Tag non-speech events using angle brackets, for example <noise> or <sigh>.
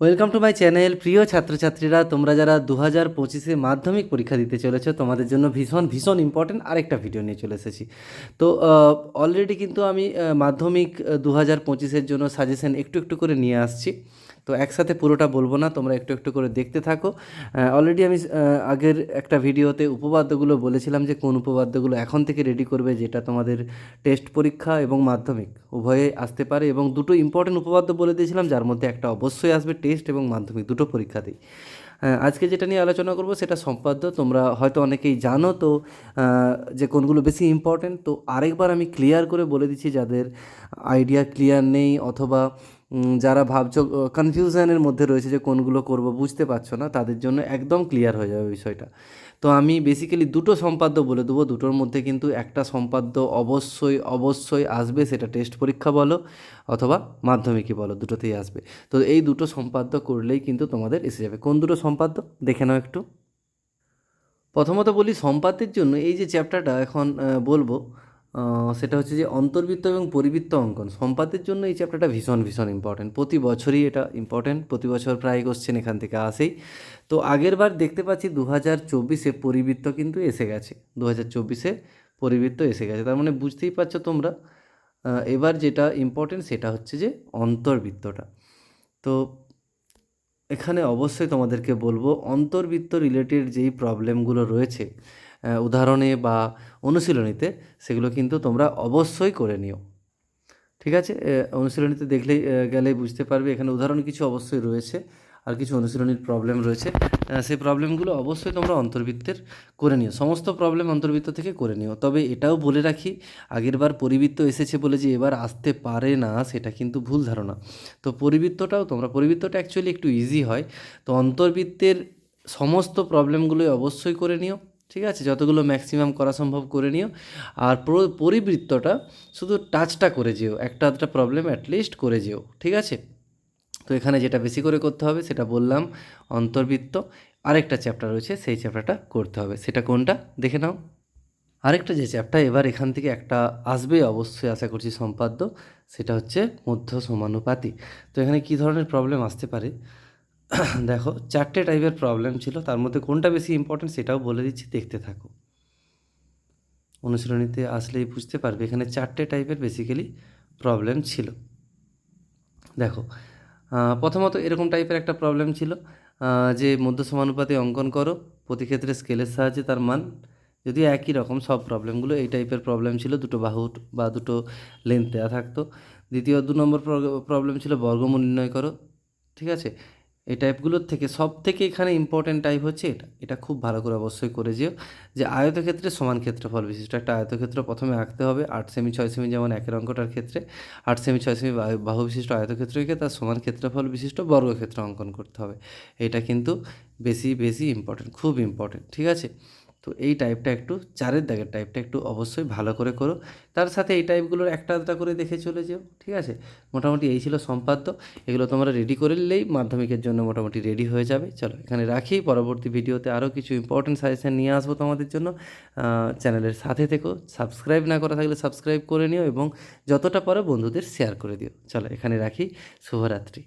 Welcome to my channel প্রিয় ছাত্রছাত্রীরা। তোমরা যারা দু হাজার পঁচিশে মাধ্যমিক পরীক্ষা দিতে চলেছো, তোমাদের জন্য ভীষণ ভীষণ ইম্পর্টেন্ট আরেকটা ভিডিও নিয়ে চলে এসেছি। তো অলরেডি কিন্তু আমি মাধ্যমিক দু হাজার পঁচিশের জন্য সাজেশন একটু একটু করে নিয়ে আসছি। তো একসাথে পুরোটা বলব না, তোমরা একটু একটু করে দেখতে থাকো। অলরেডি আমি আগের একটা ভিডিওতে উপপাদ্যগুলো বলেছিলাম যে কোন উপপাদ্যগুলো এখন থেকে রেডি করবে যেটা তোমাদের টেস্ট পরীক্ষা এবং মাধ্যমিক উভয়ে আসতে পারে এবং দুটো ইম্পর্টেন্ট উপপাদ্য বলে দিয়েছিলাম, যার মধ্যে একটা অবশ্যই আসবে টেস্ট এবং মাধ্যমিক দুটো পরীক্ষাতেই। আজকে যেটা নিয়ে আলোচনা করব সেটা সম্পাদ্য, তোমরা হয়তো অনেকেই জানো তো যে কোনগুলো বেশি ইম্পর্টেন্ট তো আরেকবার আমি ক্লিয়ার করে বলে দিচ্ছি যাদের আইডিয়া ক্লিয়ার নেই অথবা যারা ভাবছ কনফিউশনের মধ্যে রয়েছে যে কোনগুলো করব, বুঝতে পারছ না, তাদের জন্য একদম ক্লিয়ার হয়ে যাবে বিষয়টা। তো আমি বেসিক্যালি দুটো সম্পাদ্য বলে দেবো, দুটোর মধ্যে কিন্তু একটা সম্পাদ্য অবশ্যই অবশ্যই আসবে, সেটা টেস্ট পরীক্ষা বলো অথবা মাধ্যমিকই বলো, দুটোতেই আসবে। তো এই দুটো সম্পাদ্য করলেই কিন্তু তোমাদের এসে যাবে। কোন দুটো সম্পাদ্য? দেখে নাও একটু। প্রথমত বলি, সম্পাদ্যের জন্য এই যে চ্যাপ্টারটা এখন বলব সেটা হচ্ছে যে অন্তর্বৃত্ত এবং পরিবৃত্ত অঙ্কন। সম্পাদ্যের জন্য এই চ্যাপ্টারটা ভীষণ ভীষণ ইম্পর্টেন্ট প্রতি বছরই এটা ইম্পর্টেন্ট প্রতি বছর প্রায় কোশ্চেন এখান থেকে আসেই। তো আগের বার দেখতে পাচ্ছি দু হাজার চব্বিশে পরিবৃত্ত কিন্তু এসে গেছে। দু হাজার চব্বিশে পরিবৃত্ত এসে গেছে। তার মানে বুঝতেই পারছ তোমরা এবার যেটা ইম্পর্টেন্ট সেটা হচ্ছে যে অন্তর্বৃত্তটা। তো এখানে অবশ্যই তোমাদেরকে বলব, অন্তর্বৃত্ত রিলেটেড যেই প্রবলেমগুলো রয়েছে উদাহরণে বা অনুশীলনীতে সেগুলো কিন্তু তোমরা অবশ্যই করে নিও। ঠিক আছে? অনুশীলনীতে দেখলেই গেলেই বুঝতে পারবে। এখানে উদাহরণ কিছু অবশ্যই রয়েছে আর কিছু অনুশীলনীর প্রবলেম রয়েছে। সেই প্রবলেমগুলো অবশ্যই তোমরা অন্তর্বৃত্তের করে নিও। সমস্ত প্রবলেম অন্তর্বৃত্ত থেকে করে নিও। তবে এটাও বলে রাখি আগেরবার পরিবৃত্ত এসেছে বলে যে এবার আসতে পারে না, সেটা কিন্তু ভুল ধারণা। তো পরিবৃত্তটাও তোমরা, পরিবৃত্তটা অ্যাকচুয়ালি একটু ইজি হয়। তো অন্তর্বৃত্তের সমস্ত প্রবলেমগুলোই অবশ্যই করে নিও। ঠিক আছে, যতগুলো ম্যাক্সিমাম করা সম্ভব করে নিও। আর পরিবৃত্তটা শুধু টাচটা করে যেও, একটা আধটা প্রবলেম অ্যাটলিস্ট করে যেও, ঠিক আছে? তো এখানে যেটা বেশি করে করতে হবে, সেটা বললাম, অন্তর্বৃত্ত। আরেকটা চ্যাপ্টার রয়েছে, সেই চ্যাপ্টারটা করতে হবে। সেটা কোনটা? দেখে নাও। আরেকটা যে চ্যাপ্টার এবার এখান থেকে একটা আসবে অবশ্যই, আশা করছি সম্পাদ্য, সেটা হচ্ছে মধ্য সমানুপাতি। তো এখানে কী ধরনের প্রবলেম আসতে পারে? <coughs> দেখো, চারটে টাইপের প্রবলেম ছিল। তার মধ্যে কোনটা বেশি ইম্পর্টেন্ট সেটাও বলে দিচ্ছি, দেখতে থাকো। অনুশীলনীতে আসলেই বুঝতে পারবে, এখানে চারটে টাইপের বেসিক্যালি প্রবলেম ছিল। দেখো প্রথমত এরকম টাইপের একটা প্রবলেম ছিল যে মধ্য সমানুপাতে অঙ্কন করো, প্রতি ক্ষেত্রে স্কেলের সাহায্যে তার মান। যদি একই রকম সব প্রবলেমগুলো এই টাইপের প্রবলেম ছিল, দুটো বাহু বা দুটো লেন্থ দেওয়া থাকতো। দ্বিতীয় দু নম্বর প্রবলেম ছিল বর্গমূল নির্ণয় করো, ঠিক আছে? এই টাইপগুলোর থেকে সব থেকে এখানে ইম্পর্ট্যান্ট টাইপ হচ্ছে এটা। এটা খুব ভালো করে অবশ্যই করে যেও যে আয়তক্ষেত্রে সমান ক্ষেত্রফল বিশিষ্ট। একটা আয়তক্ষেত্র প্রথমে আঁকতে হবে আট সেমি ছয় সেমি যেমন একের অঙ্কটার ক্ষেত্রে। আট সেমি ছয় সেমি বাহু- বিশিষ্ট আয়তক্ষেত্রকে তার সমান ক্ষেত্রফল বিশিষ্ট বর্গক্ষেত্র অঙ্কন করতে হবে। এটা কিন্তু বেশি বেশি ইম্পর্ট্যান্ট খুব ইম্পর্ট্যান্ট ঠিক আছে? তো এই টাইপটা একটু চারের দাগের টাইপটা একটু অবশ্যই ভালো করে করো। তার সাথে এই টাইপগুলোর একটা আধটা করে দেখে চলে যেও, ঠিক আছে? মোটামুটি এই ছিল সম্পাদ্য। এগুলো তোমরা রেডি করে নিলেই মাধ্যমিকের জন্য মোটামুটি রেডি হয়ে যাবে। চলো, এখানে রাখি। পরবর্তী ভিডিওতে আরও কিছু ইম্পর্টেন্ট সাজেশন নিয়ে আসব তোমাদের জন্য। চ্যানেলের সাথে থেকো। সাবস্ক্রাইব না করা থাকলে সাবস্ক্রাইব করে নিও এবং যতটা পারো বন্ধুদের শেয়ার করে দিও। চলো, এখানে রাখি। শুভরাত্রি।